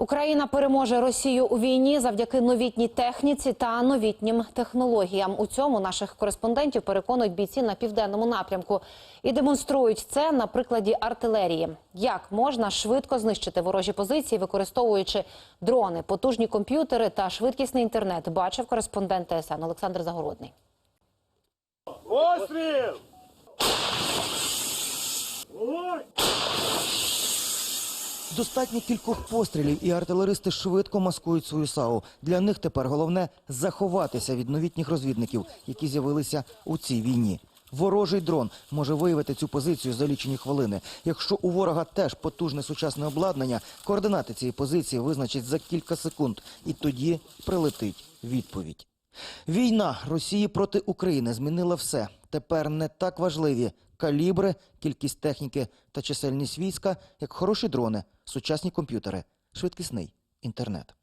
Україна переможе Росію у війні завдяки новітній техніці та новітнім технологіям. У цьому наших кореспондентів переконують бійці на південному напрямку і демонструють це на прикладі артилерії. Як можна швидко знищити ворожі позиції, використовуючи дрони, потужні комп'ютери та швидкісний інтернет, бачив кореспондент ТСН Олександр Загородний. Постріл! Достатньо кількох пострілів, і артилеристи швидко маскують свою САУ. Для них тепер головне заховатися від новітніх розвідників, які з'явилися у цій війні. Ворожий дрон може виявити цю позицію за лічені хвилини. Якщо у ворога теж потужне сучасне обладнання, координати цієї позиції визначать за кілька секунд, і тоді прилетить відповідь. Війна Росії проти України змінила все. Тепер не так важливі калібри, кількість техніки та чисельність війська, як хороші дрони, сучасні комп'ютери, швидкісний інтернет.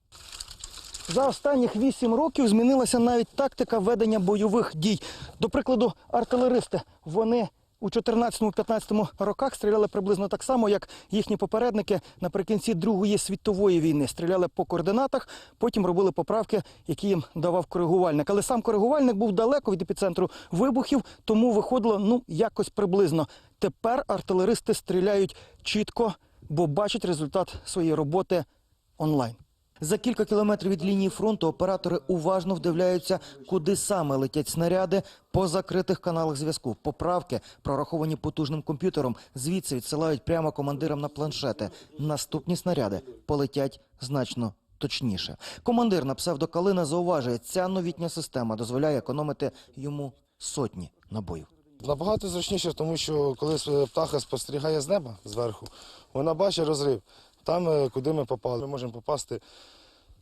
За останніх вісім років змінилася навіть тактика ведення бойових дій. До прикладу, артилеристи вони у 14-15 роках стріляли приблизно так само, як їхні попередники наприкінці Другої світової війни. Стріляли по координатах, потім робили поправки, які їм давав коригувальник. Але сам коригувальник був далеко від епіцентру вибухів, тому виходило ну якось приблизно. Тепер артилеристи стріляють чітко, бо бачать результат своєї роботи онлайн. За кілька кілометрів від лінії фронту оператори уважно вдивляються, куди саме летять снаряди по закритих каналах зв'язку. Поправки, прораховані потужним комп'ютером, звідси відсилають прямо командирам на планшети. Наступні снаряди полетять значно точніше. Командир на псевдокалина зауважує, ця новітня система дозволяє економити йому сотні набоїв. Набагато зручніше, тому що коли птаха спостерігає з неба зверху, вона бачить розрив. Там, е, куди ми попали, ми можемо попасти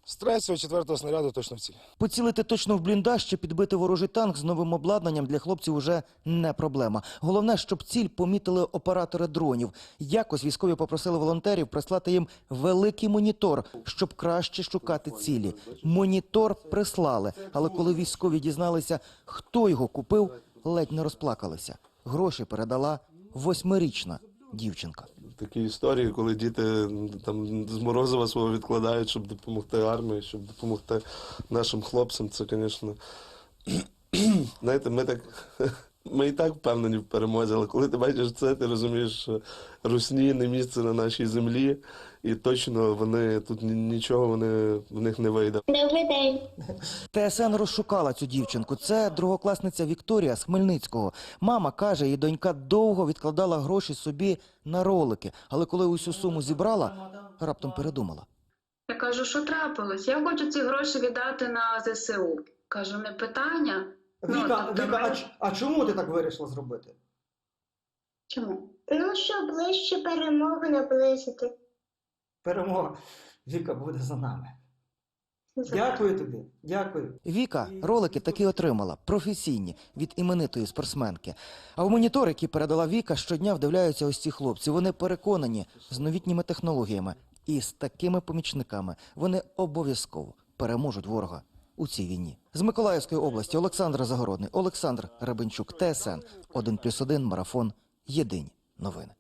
з третього, четвертого снаряду точно в ціль. Поцілити точно в бліндаж чи підбити ворожий танк з новим обладнанням для хлопців уже не проблема. Головне, щоб ціль помітили оператори дронів. Якось військові попросили волонтерів прислати їм великий монітор, щоб краще шукати цілі. Монітор прислали, але коли військові дізналися, хто його купив, ледь не розплакалися. Гроші передала восьмирічна дівчинка. Такі історії, коли діти там з Морозова свого відкладають, щоб допомогти армії, щоб допомогти нашим хлопцям, це, звісно, знаєте, ми так. Ми і так впевнені в перемозі, але коли ти бачиш це, ти розумієш, що русні не місце на нашій землі, і точно вони тут нічого вони, в них не вийде. Добрий день. ТСН розшукала цю дівчинку. Це другокласниця Вікторія з Хмельницького. Мама каже, її донька довго відкладала гроші собі на ролики, але коли усю суму зібрала, раптом передумала. Я кажу, що трапилось? Я хочу ці гроші віддати на ЗСУ. Кажу, не питання. Ну, Віка, Віка, а, ч- а чому ти так вирішила зробити? Чому? Ну що, ближче перемогу наблизити. Перемога. Віка буде за нами. Дякую тобі. Дякую. Віка ролики таки отримала професійні від іменитої спортсменки. А в монітор, який передала Віка, щодня вдивляються ось ці хлопці. Вони переконані з новітніми технологіями і з такими помічниками вони обов'язково переможуть ворога у цій війні. З Миколаївської області Олександр Загородний, Олександр Рабинчук, ТСН 1+,1, Марафон. Єдині новини.